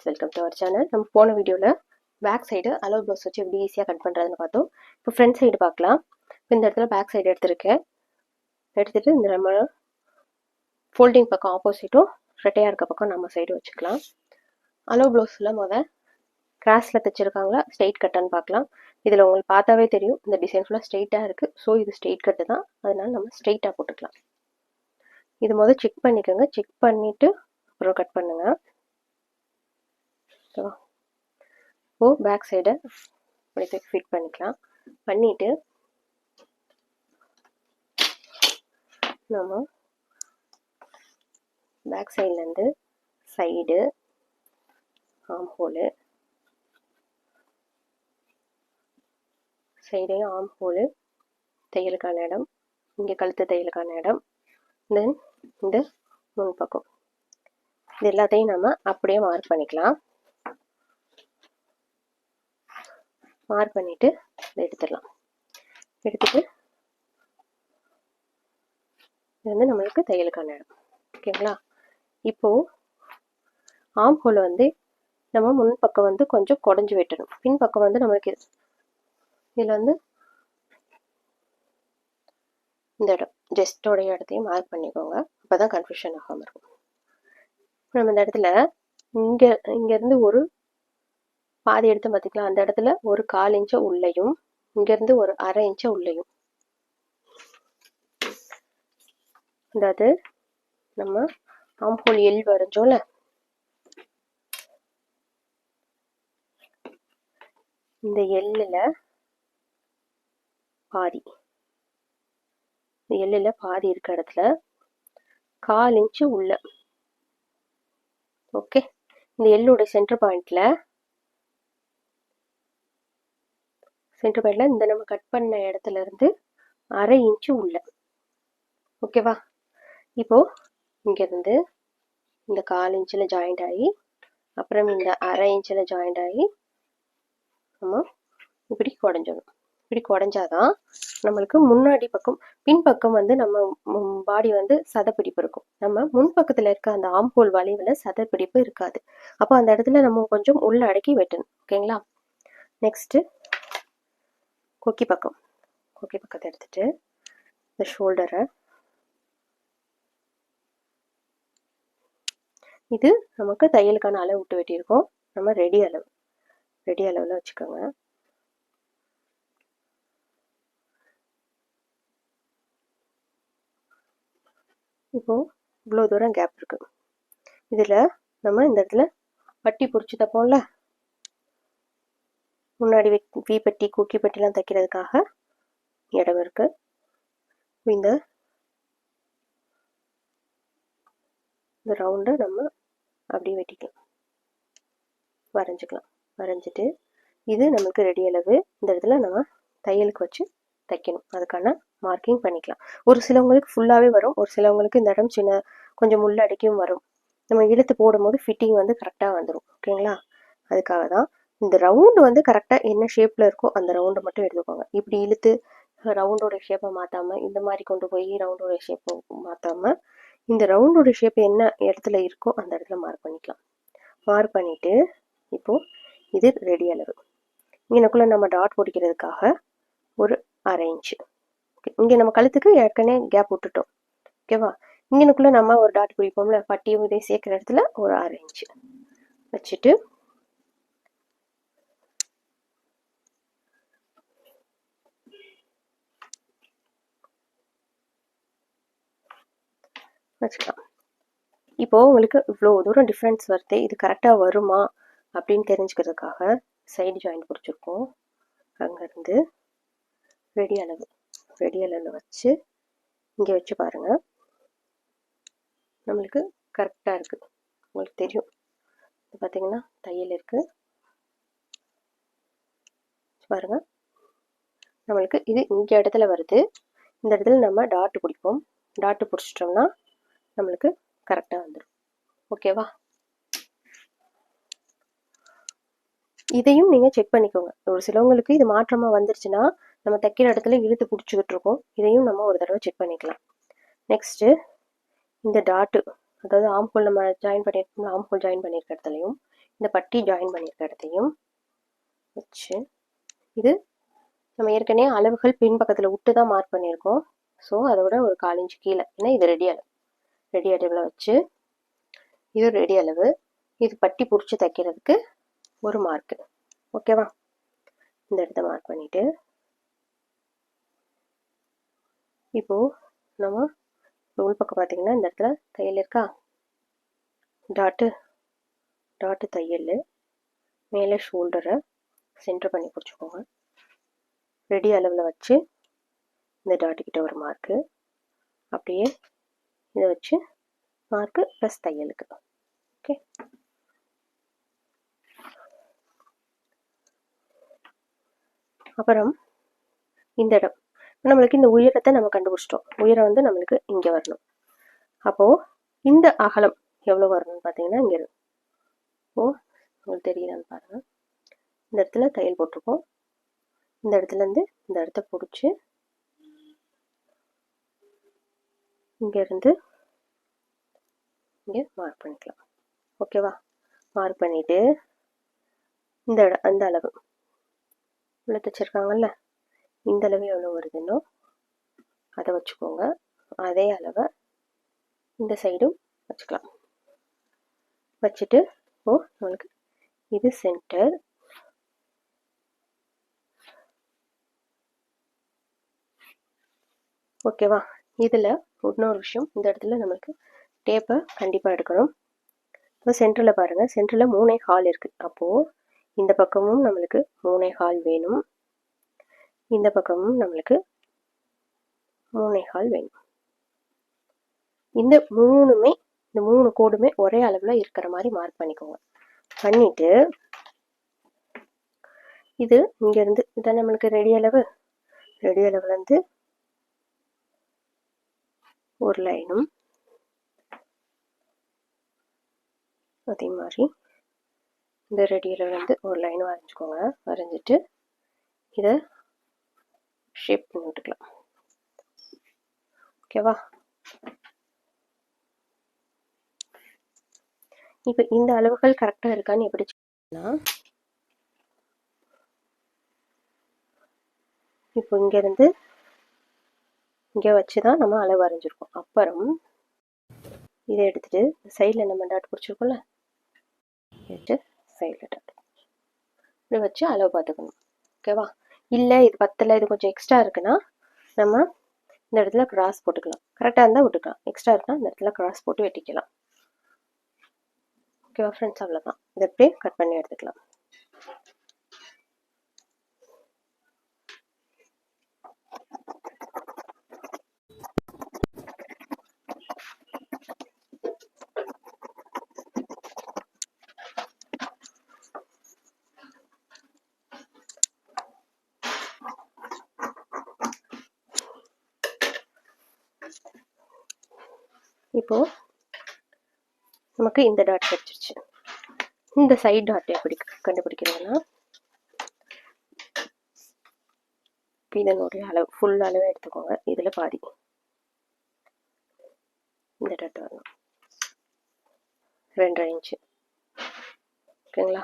Friends welcome to our channel நம்ம போன வீடியோவில் பேக் சைடு அலோ ப்ளவுஸ் வச்சு எப்படி ஈஸியாக கட் பண்ணுறதுன்னு பார்த்தோம். இப்போ ஃப்ரண்ட் சைடு பார்க்கலாம். இப்போ இந்த இடத்துல பேக் சைடு எடுத்திருக்கேன். எடுத்துகிட்டு இந்த நம்ம ஃபோல்டிங் பக்கம் ஆப்போசிட்டும் ரெட்டையாக இருக்க பக்கம் நம்ம சைடு வச்சுக்கலாம். அலோ ப்ளவுஸில் முத கிராஸில் தைச்சிருக்காங்களா? ஸ்ட்ரெயிட் கட்டான்னு பார்க்கலாம். இதில் உங்களுக்கு பார்த்தாவே தெரியும். இந்த டிசைன் ஃபுல்லாக ஸ்ட்ரெயிட்டாக இருக்குது ஸோ இது ஸ்ட்ரெயிட் கட்டு தான். அதனால நம்ம ஸ்ட்ரெயிட்டாக போட்டுக்கலாம். இது முதல் செக் பண்ணிக்கோங்க. செக் பண்ணிவிட்டு அப்புறம் கட் பண்ணுங்கள் ஓகேவா ஓ பேக் சைடை அப்படி ஃபிட் பண்ணிக்கலாம். பண்ணிவிட்டு நம்ம பேக் சைட்லேருந்து சைடு ஆம் ஹோலு சைடையும் ஆம் ஹோலு தையலுக்கான இடம் இங்கே கழுத்து தையலுக்கான இடம் தென் இந்த முன் பக்கம். இது எல்லாத்தையும் நம்ம அப்படியே மார்க் பண்ணிக்கலாம். மார்க் பண்ணிட்டு இதை எடுத்துடலாம். எடுத்துட்டு இது வந்து நம்மளுக்கு தையலுக்கான இடம். ஓகேங்களா? இப்போ ஆம் ஹோல் வந்து நம்ம முன் பக்கம் வந்து கொஞ்சம் குடஞ்சி வெட்டணும். பின் பக்கம் வந்து நம்மளுக்கு இதில் வந்து இந்த இடம் ஜெஸ்டோடைய இடத்தையும் மார்க் பண்ணிக்கோங்க. அப்போ தான் கன்ஃபியூஷன் ஆகாமல் இருக்கும் நம்ம இந்த இடத்துல இங்கே இங்கேருந்து ஒரு பாதி எடுத்து பார்த்துக்கலாம் அந்த இடத்துல ஒரு கால் இன்ச்சை உள்ளேயும் இங்கேருந்து ஒரு அரை இன்ச்சை உள்ளேயும். அதாவது நம்ம ஆம்போல் எல் வரைஞ்சோம்ல? இந்த எல்லில் பாதி. இந்த எல்லில் பாதி இருக்க இடத்துல கால் இன்ச்சு உள்ள. ஓகே. இந்த எல்லோட சென்டர் பாயிண்ட்ல சென்டர் இந்த நம்ம கட் பண்ண இடத்துல இருந்து அரை இன்ச்சு உள்ள. ஓகேவா இப்போது இங்கேருந்து இந்த கால் இன்ச்சில் ஜாயிண்ட் ஆகி அப்புறம் இந்த அரை இன்ச்சில் ஜாயிண்ட் ஆகி நம்ம இப்படி குடஞ்சிடணும். இப்படி குடஞ்சாதான் நம்மளுக்கு முன்னாடி பக்கம் பின்பக்கம் வந்து நம்ம பாடி வந்து சதப்பிடிப்பு இருக்கும். நம்ம முன்பக்கத்தில் இருக்க அந்த ஆம்போல் வளைவில் சதப்பிடிப்பு இருக்காது. அப்போ அந்த இடத்துல நம்ம கொஞ்சம் உள்ள அடக்கி வெட்டணும். ஓகேங்களா நெக்ஸ்ட்டு கொக்கி பக்கம் கொக்கி பக்கத்தை எடுத்துட்டு இந்த ஷோல்டரை இது நமக்கு தையலுக்கான அளவு விட்டு வெட்டியிருக்கோம். நம்ம ரெடி அளவு. ரெடி அளவில் வச்சுக்கோங்க. இப்போ இவ்வளோ தூரம் கேப் இருக்கு. இதில் நம்ம இந்த இடத்துல பட்டி பிடிச்சி தப்போம்ல? முன்னாடி வி பெட்டி கூக்கி பட்டிலாம் தைக்கிறதுக்காக இடம் இருக்கு. இந்த இந்த ரவுண்டை நம்ம அப்படியே வெட்டிக்கலாம். வரைஞ்சிக்கலாம். வரைஞ்சிட்டு இது நமக்கு ரெடி அளவு. இந்த இடத்துல நம்ம தையலுக்கு வச்சு தைக்கணும். அதுக்கான மார்க்கிங் பண்ணிக்கலாம். ஒரு சிலவங்களுக்கு ஃபுல்லாகவே வரும். ஒரு சிலவங்களுக்கு இந்த இடம் சின்ன கொஞ்சம் முள்ள அடிக்கும் வரும். நம்ம இழுத்து போடும்போது ஃபிட்டிங் வந்து கரெக்டாக வந்துடும் ஓகேங்களா அதுக்காக தான் இந்த ரவுண்டு வந்து கரெக்டாக என்ன ஷேப்பில் இருக்கோ அந்த ரவுண்டை மட்டும் எடுத்துக்கோங்க. இப்படி இழுத்து ரவுண்டோட ஷேப்பை மாற்றாமல் இந்த மாதிரி கொண்டு போய் ரவுண்டோட ஷேப்பை மாற்றாமல் இந்த ரவுண்டோட ஷேப் என்ன இடத்துல இருக்கோ அந்த இடத்துல மார்க் பண்ணிக்கலாம். மார்க் பண்ணிவிட்டு இப்போது இது ரெடி அளவு. இங்கனக்குள்ளே நம்ம டாட் பிடிக்கிறதுக்காக ஒரு அரை இன்ச்சு இங்கே நம்ம கழுத்துக்கு ஏற்கனவே கேப் விட்டுட்டோம். ஓகேவா இங்கனுக்குள்ளே நம்ம ஒரு டாட் பிடிப்போம்ல பட்டியும் இதையும் சேர்க்குற இடத்துல ஒரு அரை இன்ச்சு வச்சுட்டு வச்சுக்கலாம். இப்போது உங்களுக்கு இவ்வளோ தூரம் டிஃப்ரென்ஸ் வருது இது கரெக்டாக வருமா அப்படின்னு தெரிஞ்சுக்கிறதுக்காக சைடு ஜாயின் பிடிச்சிருக்கோம். அங்கேருந்து ரெடி அளவு ரெடி அளவில் வச்சு இங்கே வச்சு பாருங்கள் நம்மளுக்கு கரெக்டாக இருக்குது உங்களுக்கு தெரியும். பார்த்தீங்கன்னா தையல் இருக்குது பாருங்கள் நம்மளுக்கு இது இந்த இடத்துல வருது. இந்த இடத்துல நம்ம டாட்டு பிடிப்போம். டாட்டு பிடிச்சிட்டோம்னா நம்மளுக்கு கரெக்டாக வந்துடும் ஓகேவா இதையும் நீங்கள் செக் பண்ணிக்கோங்க. ஒரு சிலவங்களுக்கு இது மாற்றமாக வந்துருச்சுன்னா நம்ம தைக்கிற இடத்துல இழுத்து பிடிச்சிக்கிட்டு இருக்கோம். இதையும் நம்ம ஒரு தடவை செக் பண்ணிக்கலாம். நெக்ஸ்ட்டு இந்த டாட்டு அதாவது ஆம்ஹோல் நம்ம ஜாயின் பண்ணியிருக்கோம் ஆம்ஹோல் ஜாயின் பண்ணியிருக்க இடத்துலையும் இந்த பட்டி ஜாயின் பண்ணியிருக்க இடத்தையும் வச்சு இது நம்ம ஏற்கனவே அளவுகள் பின்பக்கத்தில் விட்டு தான் மார்க் பண்ணியிருக்கோம் ஸோ அதோட ஒரு கால் இன்ச்சு கீழே. ஏன்னா இது ரெடி அளவு. ரெடி அளவில் வச்சு இது ரெடி அளவு. இது பட்டி பிடிச்சி தைக்கிறதுக்கு ஒரு மார்க்கு ஓகேவா இந்த இடத்த மார்க் பண்ணிவிட்டு இப்போது நம்ம உள் பக்கம் பார்த்திங்கன்னா இந்த இடத்துல தையல் இருக்கா? டாட்டு டாட்டு தையல். மேலே ஷோல்டரை சென்டர் பண்ணி பிடிச்சிக்கோங்க. ரெடி அளவில் வச்சு இந்த டாட்டு கிட்ட ஒரு மார்க்கு அப்படியே இதை வச்சு மார்க்கு ப்ளஸ் தையலுக்கு ஓகே அப்புறம் இந்த இடம். நம்மளுக்கு இந்த உயரத்தை நம்ம கண்டுபிடிச்சிட்டோம். உயரம் வந்து நம்மளுக்கு இங்கே வரணும். அப்போது இந்த அகலம் எவ்வளோ வரணும்னு பார்த்தீங்கன்னா இங்கே ஓ உங்களுக்கு தெரியுதான்னு பாருங்கள் இந்த இடத்துல தையல் போட்டிருக்கோம். இந்த இடத்துலேருந்து இந்த இடத்த பிடிச்சி இங்கேருந்து இங்கே மார்க் பண்ணிக்கலாம். ஓகேவா மார்க் பண்ணிவிட்டு இந்த இடம் அந்த அளவு. உள்ள தைச்சிருக்காங்கல்ல? இந்த அளவு எவ்வளோ வருதுன்னோ அதை வச்சுக்கோங்க. அதே அளவை இந்த சைடும் வச்சுக்கலாம். வச்சுட்டு ஓ நம்மளுக்கு இது சென்டர் ஓகேவா இதில் இன்னொரு விஷயம் இந்த இடத்துல நம்மளுக்கு டேப்பை கண்டிப்பாக எடுக்கணும். இப்போ சென்டரில் பாருங்கள் சென்டரில் மூணே ஹால் இருக்குது அப்போது இந்த பக்கமும் நம்மளுக்கு மூணே ஹால் வேணும். இந்த பக்கமும் நம்மளுக்கு மூணே ஹால் வேணும். இந்த மூணுமே இந்த மூணு கோடுமே ஒரே அளவில் இருக்கிற மாதிரி மார்க் பண்ணிக்கோங்க. பண்ணிட்டு இது இங்கேருந்து இதான் நம்மளுக்கு ரெடி அளவு. ரெடி அளவுலேருந்து ஒரு லைனும் அதே மாதிரி இந்த ரெடியில் வந்து ஒரு லைன் வரைஞ்சிக்கோங்க. வரைஞ்சிட்டு இதை ஷேப் பண்ணி விட்டுக்கலாம். ஓகேவா இப்போ இந்த அளவுகள் கரெக்டாக இருக்கான்னு எப்படி இப்போ இங்கேருந்து இங்கே வச்சு தான் நம்ம அளவு வரைஞ்சிருக்கோம் அப்புறம் இதை எடுத்துகிட்டு சைடில் நம்ம டாட் பிடிச்சிருக்கோம்ல? எடுத்து சைடில் டாட் இப்படி வச்சு அளவு பார்த்துக்கணும். ஓகேவா இல்லை இது பத்தில் இது கொஞ்சம் எக்ஸ்ட்ரா இருக்குன்னா நம்ம இந்த இடத்துல கிராஸ் போட்டுக்கலாம். கரெக்டாக இருந்தால் விட்டுக்கலாம். எக்ஸ்ட்ரா இருக்குன்னா இந்த இடத்துல கிராஸ் போட்டு வெட்டிக்கலாம். ஓகேவா ஃப்ரெண்ட்ஸ் அவ்வளோதான் இதை அப்படியே கட் பண்ணி எடுத்துக்கலாம். இப்போ நமக்கு இந்த டாட் கிடைச்சிருச்சு. இந்த சைட் டாட் எப்படி கண்டுபிடிக்கிறதுனா இதனுடைய அளவு ஃபுல் அளவு எடுத்துக்கோங்க. இதில் பாதி. இந்த டாட் வரணும் ரெண்டரை இன்ச்சு ஓகேங்களா?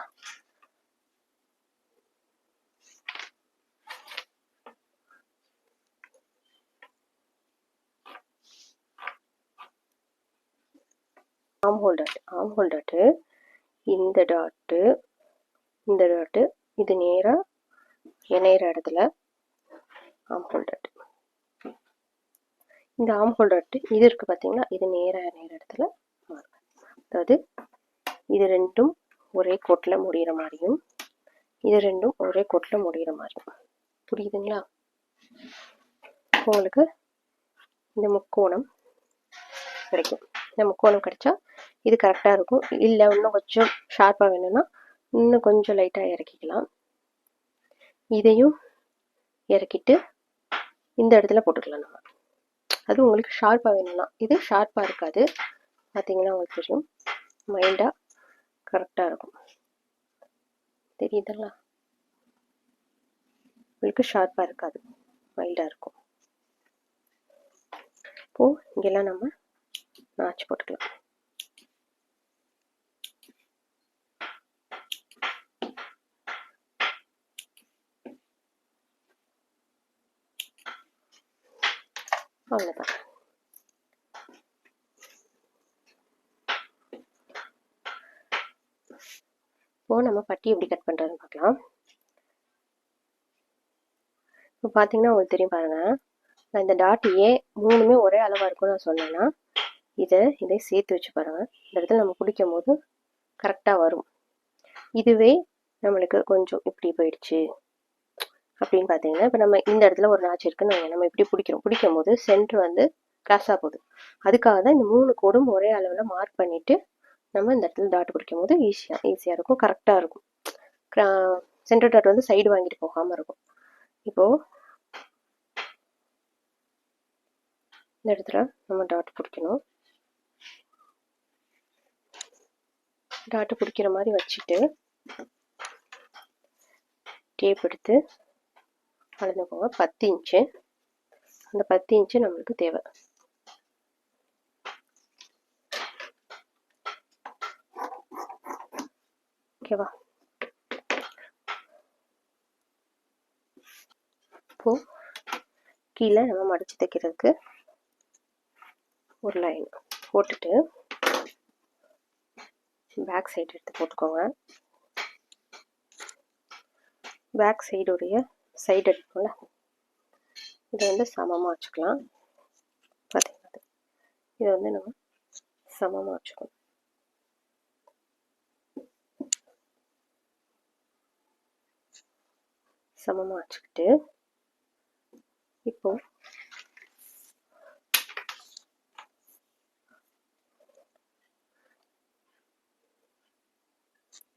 ஆம் ஹோல் டாட் ஆம் ஹோல் டாட்டு இந்த டாட்டு இந்த டாட்டு இது நேராக இணையிற இடத்துல ஆம் ஹோல் டாட். இந்த ஆம் ஹோல் டாட்டு இது இருக்குது பார்த்தீங்கன்னா இது நேராக இணையிற இடத்துல மாறும் அதாவது இது ரெண்டும் ஒரே கோட்டில் முடிகிற மாதிரியும் இது ரெண்டும் ஒரே கோட்டில் முடிகிற மாதிரியும். புரியுதுங்களா? உங்களுக்கு இந்த முக்கோணம் கிடைக்கும். இந்த முக்கோணம் கிடைச்சா இது கரெக்டாக இருக்கும். இல்லை இன்னும் கொஞ்சம் ஷார்ப்பாக வேணும்னா இன்னும் கொஞ்சம் லைட்டாக இறக்கிக்கலாம். இதையும் இறக்கிட்டு இந்த இடத்துல போட்டுக்கலாம் நம்ம. அது உங்களுக்கு ஷார்ப்பாக வேணும்னா. இது ஷார்ப்பாக இருக்காது. பார்த்தீங்கன்னா உங்களுக்கு தெரியும். மைல்டாக கரெக்டாக இருக்கும். தெரியுதுங்களா? உங்களுக்கு ஷார்ப்பாக இருக்காது. மைல்டாக இருக்கும். இப்போது இங்கெல்லாம் நம்ம நாச்சு போட்டுக்கலாம். அவ்வளோதான் இப்போ நம்ம பட்டி எப்படி கட் பண்ணுறதுன்னு பார்க்கலாம். இப்போ பார்த்தீங்கன்னா உங்களுக்கு தெரியும் பாருங்க. நான் இந்த டாட் ஏன் மூணுமே ஒரே அளவாக இருக்கும்னு நான் சொன்னேன்னா இதை இதை சேர்த்து வச்சு பாருங்க. இந்த இடத்துல நம்ம பிடிக்கும் போது கரெக்டாக வரும். இதுவே நம்மளுக்கு கொஞ்சம் இப்படி போயிடுச்சு. அப்படின்னு பார்த்தீங்கன்னா இப்போ நம்ம இந்த இடத்துல ஒரு நாச்சு இருக்குன்னு நம்ம இப்படி பிடிக்கிறோம். பிடிக்கும் போது சென்டர் வந்து கிராஸாக போகுது. அதுக்காக தான் இந்த மூணு கோடும் ஒரே அளவில் மார்க் பண்ணிவிட்டு நம்ம இந்த இடத்துல டாட் பிடிக்கும் போது ஈஸியாக ஈஸியாக இருக்கும். கரெக்டாக இருக்கும். சென்டர் டாட் வந்து சைடு வாங்கிட்டு போகாமல் இருக்கும். இப்போது இந்த இடத்துல நம்ம டாட் பிடிக்கணும். டாட்டு பிடிக்கிற மாதிரி வச்சுட்டு டேப் எடுத்து அளந்துக்கோங்க பத்து இன்ச்சு அந்த பத்து இன்ச்சு நம்மளுக்கு தேவை. ஓகேவா இப்போ கீழே நம்ம மடிச்சு தைக்கிறதுக்கு ஒரு லைன் போட்டுட்டு பேக் சைடு எடுத்து போட்டுக்கோங்க. பேக் சைடுடைய சைடு எடுப்போம்ல இதை வந்து சமமாக வச்சுக்கலாம். பார்த்தீங்கன்னா இதை வந்து நம்ம சமமாக வச்சுக்கணும். சமமாக வச்சுக்கிட்டு இப்போ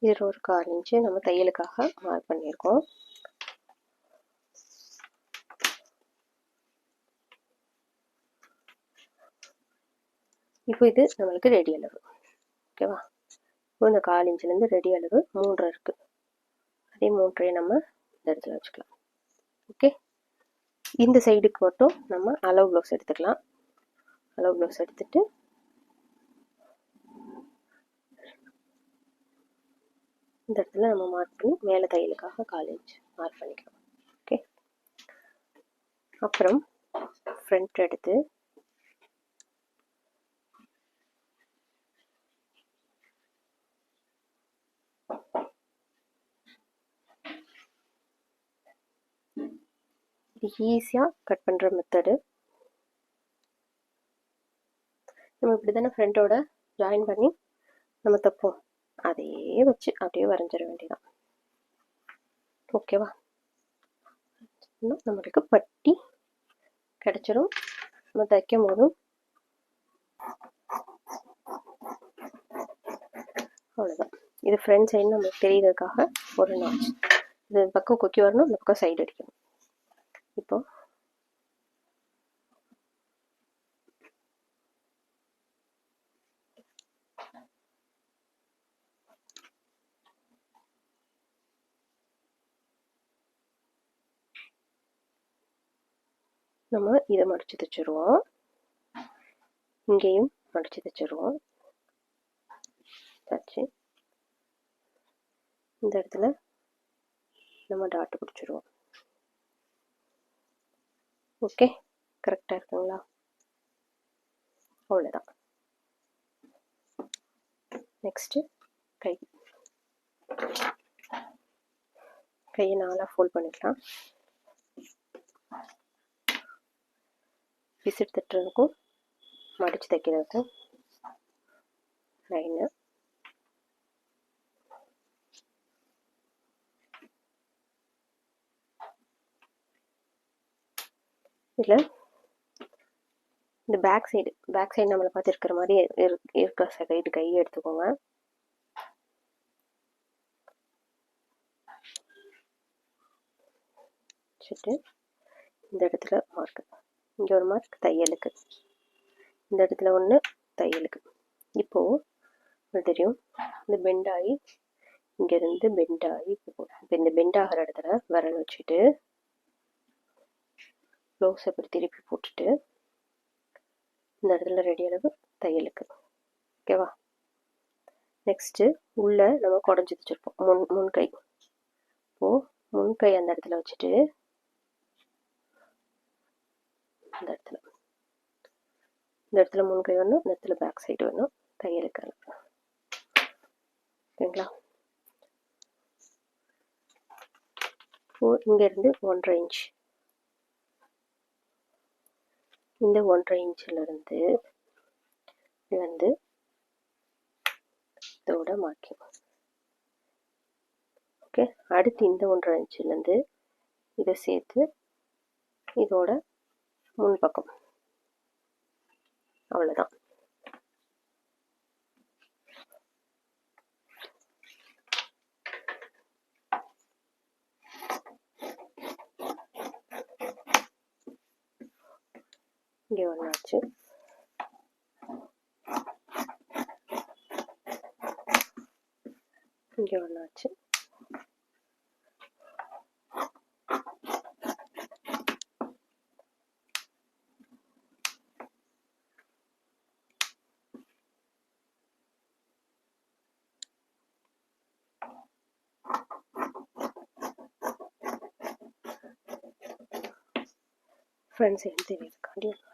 இருபது ஒரு கால் இன்ச்சு நம்ம தையலுக்காக மார்க் பண்ணியிருக்கோம். இப்போ இது நம்மளுக்கு ரெடி அளவு. ஓகேவா இப்போ இந்த கால் இன்ச்சிலேருந்து ரெடி அளவு மூன்றரை இருக்குது அதே மூன்றையை நம்ம இந்த இடத்துல வச்சுக்கலாம். ஓகே இந்த சைடுக்கு மட்டும் நம்ம அளவு ப்ளவுஸ் எடுத்துக்கலாம். அளவு ப்ளவுஸ் எடுத்துட்டு இந்த இடத்துல நம்ம மார்க் பண்ணி மேலே தையலுக்காக காலேஜ் மார்க் பண்ணிக்கலாம். ஓகே அப்புறம் ஃப்ரண்ட் எடுத்து இது ஈஸியாக கட் பண்ணுற மெத்தடு நம்ம இப்படி தானே ஃப்ரெண்டோட ஜாயின் பண்ணி நம்ம தைப்போம் அதே வச்சு அப்படியே வரைஞ்சிட வேண்டியதான் ஓகேவா நம்மளுக்கு பட்டி கிடச்சிரும். நம்ம தைக்கும் போதும் அவ்வளோதான் இது ஃப்ரண்ட் சைடு நம்மளுக்கு தெரியுறதுக்காக ஒரு நாள் இது பக்கம் கொக்கி வரணும் இந்த பக்கம் சைடு அடிக்கணும். இப்போ நம்ம இதை மடிச்சு தைச்சிருவோம். இங்கேயும் மடிச்சு தைச்சிருவோம். தச்சு. இந்த இடத்துல நம்ம டாட்டு பிடிச்சிருவோம் ஓகே கரெக்டாக இருக்குங்களா? அவ்வளோதான் நெக்ஸ்ட்டு கை. கையை நாளாக ஃபோல்ட் பண்ணிக்கலாம். விசிட் தட்டுறதுக்கும் மடித்து தைக்கிறதுக்கும் லைனு இதில் இந்த பேக் சைடு பேக் சைடு நம்மளை பார்த்து இருக்கிற மாதிரி இருக்க சைடு கையை எடுத்துக்கோங்க. வச்சுட்டு இந்த இடத்துல மார்க் இங்கே ஒரு மார்க் தையலுக்கு. இந்த இடத்துல ஒன்று தையலுக்கு. இப்போது தெரியும் இந்த பெண்டாகி இங்கேருந்து பெண்ட் இப்போ இந்த பெண்டாகிற இடத்துல விரல் வச்சுட்டு ப்ளவுஸ் அப்படி திருப்பி போட்டுட்டு இந்த இடத்துல ரெடி அளவு தையலுக்கு. ஓகேவா நெக்ஸ்ட்டு உள்ளே நம்ம குடஞ்சி வச்சுருப்போம். முன் முன் கை இப்போது முன் கை அந்த இடத்துல வச்சுட்டு அந்த இடத்துல. இந்த இடத்துல முன்கை வரணும் இந்த இடத்துல பேக் சைடு வரணும் தையலுக்கு அளவு ஓகேங்களா? இங்கேருந்து ஒன்றரை இன்ச் இந்த ஒன்றரை இன்ச்சிலிருந்து வந்து இதோட மார்க்கிங் ஓகே அடுத்து இந்த ஒன்றரை இன்ச்சிலேருந்து இதை சேர்த்து இதோட முன்பக்கம் அவ்வளோதான் দেওয়ানো আছে দেওয়ানো আছে friends in the.